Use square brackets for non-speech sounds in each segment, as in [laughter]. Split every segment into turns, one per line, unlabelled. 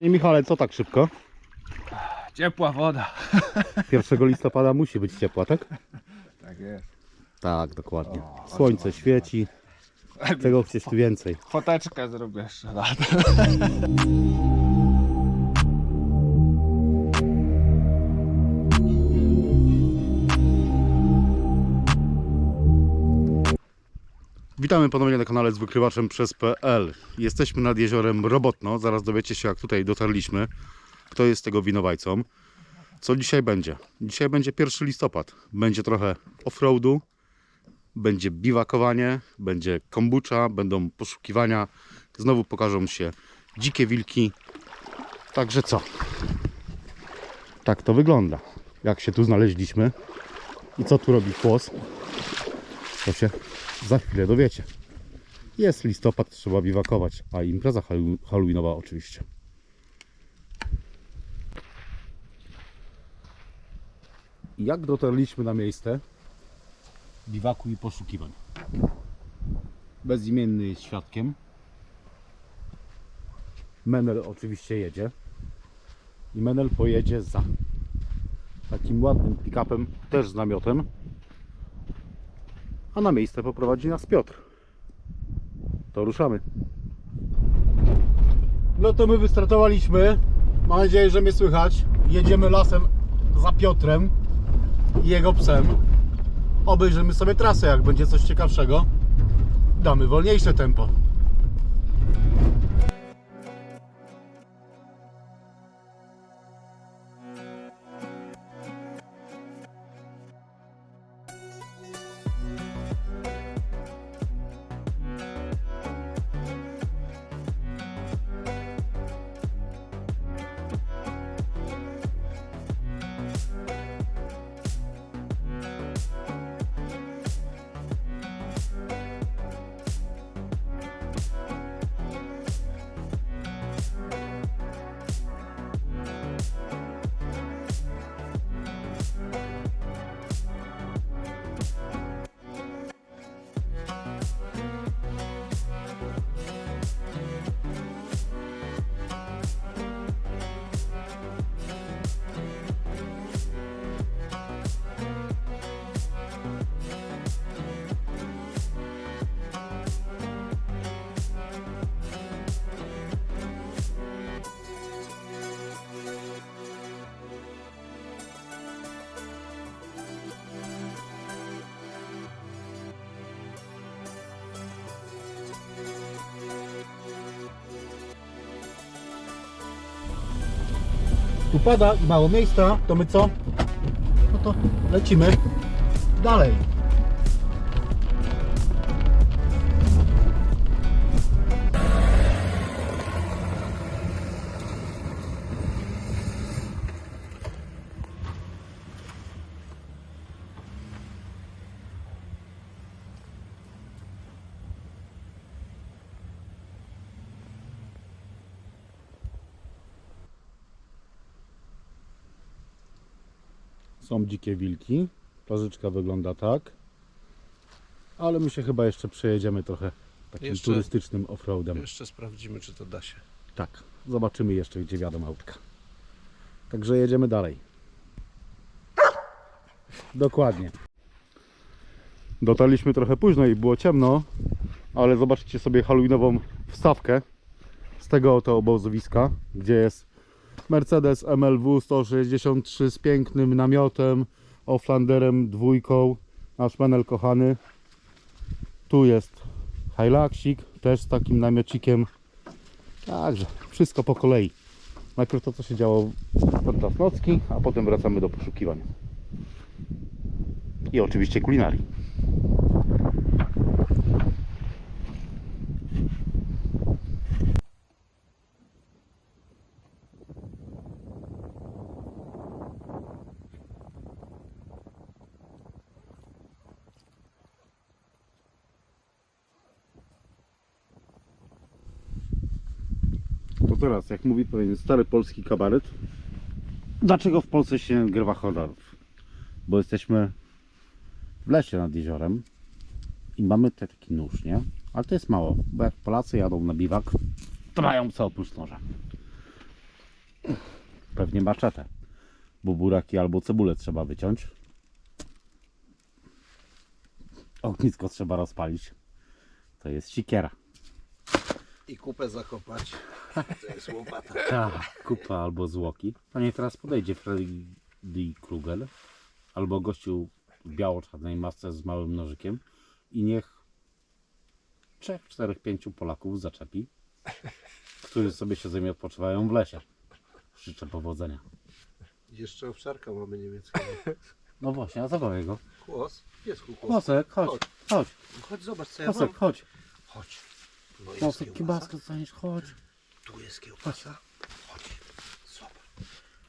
I Michale, co tak szybko?
Ciepła woda. [laughs]
1 listopada musi być ciepła, tak?
Tak jest.
Tak, dokładnie.
O,
Słońce świeci. Czego chcieć tu więcej?
Foteczkę zrobię jeszcze [laughs]
Witamy ponownie na kanale z wykrywaczem przez PL. Jesteśmy nad jeziorem Robotno. Zaraz dowiecie się, jak tutaj dotarliśmy. Kto jest tego winowajcą. Co dzisiaj będzie? Dzisiaj będzie 1 listopad. Będzie trochę offroadu, będzie biwakowanie, będzie kombucha, będą poszukiwania. Znowu pokażą się dzikie wilki. Także co? Tak to wygląda. Jak się tu znaleźliśmy i co tu robi kłos, to się za chwilę dowiecie. Jest listopad, trzeba biwakować, a impreza halloweenowa oczywiście. Jak dotarliśmy na miejsce biwaku i poszukiwań? Bezimienny jest świadkiem. Menel oczywiście jedzie. I Menel pojedzie za takim ładnym pick-upem, też z namiotem. A na miejsce poprowadzi nas Piotr. To ruszamy. No to my wystartowaliśmy. Mam nadzieję, że mnie słychać. Jedziemy lasem za Piotrem i jego psem. Obejrzymy sobie trasę, jak będzie coś ciekawszego. Damy wolniejsze tempo. Tu pada i mało miejsca, to my co? No to lecimy dalej. Są dzikie wilki. Plażyczka wygląda tak. Ale my się chyba jeszcze przejedziemy trochę takim
Jeszcze-
turystycznym offroadem.
Jeszcze sprawdzimy, czy to da się.
Tak, zobaczymy jeszcze, gdzie wiadomo autka. Także jedziemy dalej. Dokładnie. Dotarliśmy trochę późno i było ciemno, ale zobaczcie sobie halloweenową wstawkę z tego oto obozowiska, gdzie jest Mercedes MLW 163 z pięknym namiotem, Offlanderem dwójką, nasz menel kochany. Tu jest Hiluxik, też z takim namiocikiem Także wszystko po kolei. Najpierw to, co się działo podczas nocki, a potem wracamy do poszukiwań. I oczywiście kulinarii. To teraz, jak mówi pewien stary polski kabaret, dlaczego w Polsce się nie nagrywa horrorów? Bo jesteśmy w lesie nad jeziorem i mamy te taki nóż, nie? Ale to jest mało, bo jak Polacy jadą na biwak, to mają co oprócz noża. pewnie maczetę, bo buraki albo cebulę trzeba wyciąć. Ognisko trzeba rozpalić. To jest sikiera.
I kupę zakopać. To jest łopata.
Tak, kupa albo zwłoki. To niech teraz podejdzie Freddy Krueger albo gościu w biało-czarnej masce z małym nożykiem i niech trzech, czterech, pięciu Polaków zaczepi, którzy sobie się zajmie odpoczywają w lesie. Życzę powodzenia.
Jeszcze owczarka mamy niemieckiego.
No właśnie, a zawołaj go.
Kłos? Piesku kłos.
Kłosek, chodź,
Chodź.
chodź,
Chodź zobacz co ja mam.
kłosek, chodź.
Chodź. No jest
Kłosek,
kiełbasa.
kiełbaskę dostaniesz, chodź,
Tu jest kiełbasa. Chodź. Zobacz.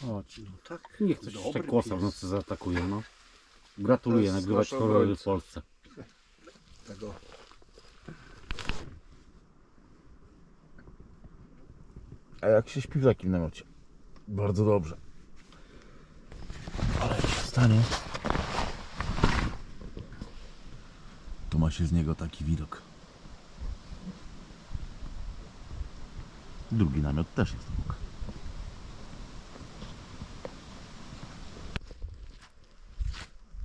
chodź.
No tak.
Niech coś
Dobry
jeszcze kłosa w
pies.
nocy zaatakuje, no. Gratuluję,
jest
nagrywać
nasz
horrory w. Polsce.
Tego.
A jak się śpi w takim namiocie? Bardzo dobrze. Ale jak się stanie, to ma się z niego taki widok. Drugi namiot też jest obok.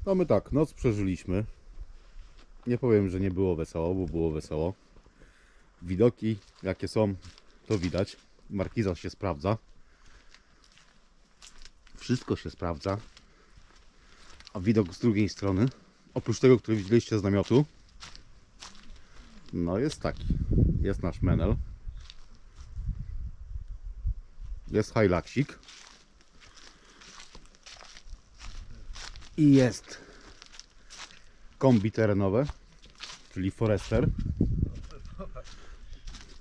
No my tak, noc przeżyliśmy. Nie powiem, że nie było wesoło, bo było wesoło. Widoki jakie są, to widać. Markiza się sprawdza. Wszystko się sprawdza. A widok z drugiej strony, oprócz tego, który widzieliście z namiotu, no jest taki. Jest nasz menel. Jest Hilaksik. I jest kombi terenowe, czyli Forester.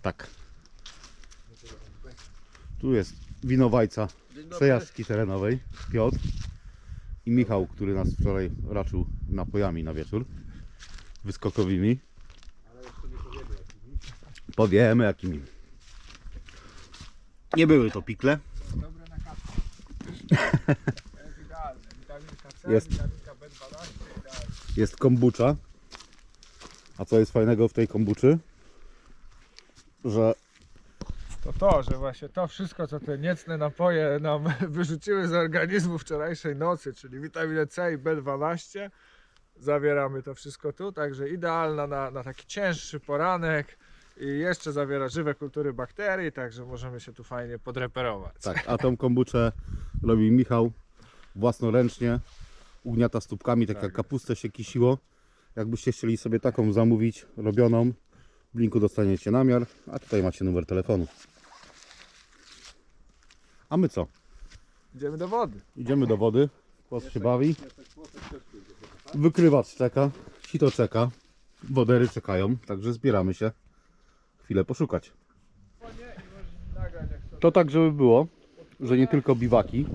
Tak. Tu jest winowajca przejażdżki terenowej, Piotr. I Michał, który nas wczoraj raczył napojami na wieczór. Wyskokowymi. Powiemy jakimi. Nie były to pikle.
Dobre na idealne. Witaminka C,
Jest.
witaminka B12, idealnie.
Jest kombucha. A co jest fajnego w tej kombuczy? Że
To to, że właśnie to wszystko, co te niecne napoje nam [laughs] wyrzuciły z organizmu wczorajszej nocy, czyli witaminę C i B12, zawieramy to wszystko tu, także idealna na, na taki cięższy poranek i jeszcze zawiera żywe kultury bakterii, także możemy się tu fajnie podreperować.
Tak, a tą kombuczę robi Michał własnoręcznie. Ugniata stópkami, tak,
Tak
jak kapustę się kisiło. Jakbyście chcieli sobie taką zamówić, robioną, w linku dostaniecie namiar, a tutaj macie numer telefonu. A my co?
Idziemy do wody.
Idziemy do wody, kłos się bawi. Wykrywacz czeka, sito czeka, wodery czekają, także zbieramy się chwilę poszukać. To tak, żeby było, że nie tylko biwaki,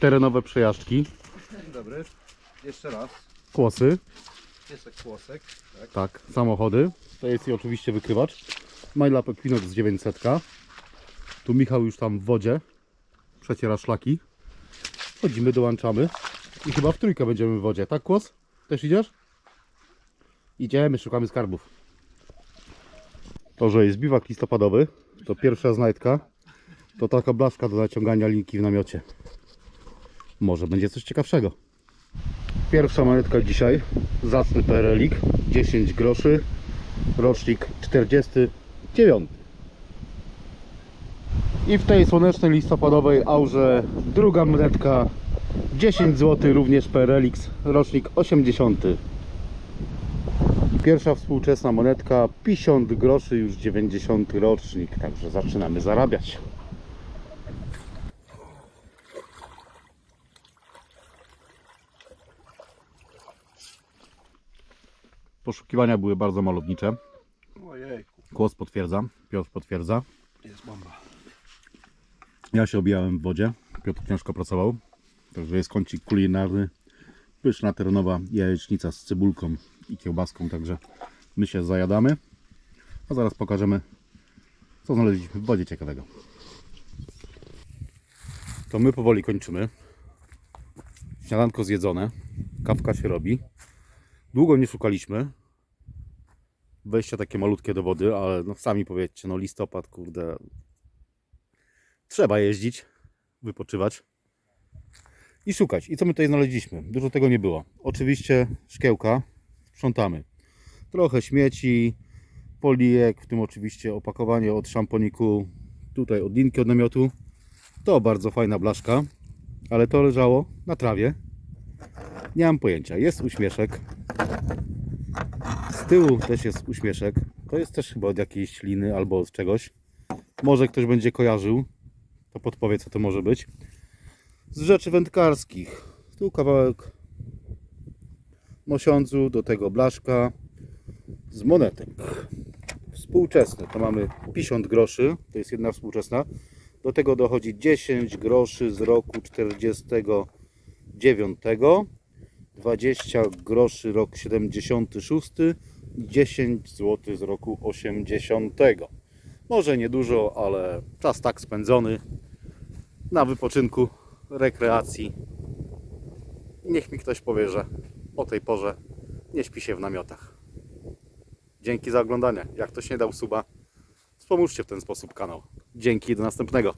terenowe przejażdżki,
Dzień dobry. Jeszcze raz.
kłosy,
Piesek kłosek. Tak.
tak, samochody. To jest i oczywiście wykrywacz. MyLab Equinox 900. Tu Michał już tam w wodzie przeciera szlaki. Chodzimy, dołączamy i chyba w trójkę będziemy w wodzie. Tak, kłos? Też idziesz? Idziemy, szukamy skarbów. To, że jest biwak listopadowy, to pierwsza znajdka. To taka blaszka do naciągania linki w namiocie. Może będzie coś ciekawszego. Pierwsza monetka dzisiaj. Zacny perelik. 10 groszy. Rocznik 49. I w tej słonecznej listopadowej aurze druga monetka 10 zł również Perelix, rocznik 80. Pierwsza współczesna monetka 50 groszy, już 90 rocznik, także zaczynamy zarabiać. Poszukiwania były bardzo malownicze.
Ojejku.
Kłos potwierdza, Piotr potwierdza.
Jest bomba.
Ja się obijałem w wodzie. Piotr ciężko pracował. Także jest kącik kulinarny. Pyszna terenowa jajecznica z cebulką i kiełbaską. Także my się zajadamy. A zaraz pokażemy, co znaleźliśmy w wodzie ciekawego. To my powoli kończymy. Śniadanko zjedzone. Kawka się robi. Długo nie szukaliśmy. Wejścia takie malutkie do wody, ale no sami powiedzcie, no listopad, kurde, trzeba jeździć. wypoczywać i szukać. I co my tutaj znaleźliśmy? Dużo tego nie było. Oczywiście szkiełka, sprzątamy. Trochę śmieci, polijek, w tym oczywiście opakowanie od szamponiku, tutaj od linki od namiotu. To bardzo fajna blaszka, ale to leżało na trawie. Nie mam pojęcia. Jest uśmieszek. Z tyłu też jest uśmieszek. To jest też chyba od jakiejś liny albo od czegoś. Może ktoś będzie kojarzył. To podpowie, co to może być. Z rzeczy wędkarskich. Tu kawałek mosiądzu, do tego blaszka. Z monetek. Współczesne to mamy 50 groszy. To jest jedna współczesna. Do tego dochodzi 10 groszy z roku 49. 20 groszy rok 76 i 10 zł z roku 80. Może niedużo, ale czas tak spędzony na wypoczynku, rekreacji. Niech mi ktoś powie, że o tej porze nie śpi się w namiotach. Dzięki za oglądanie. Jak ktoś nie dał suba, wspomóżcie w ten sposób kanał. Dzięki, do następnego.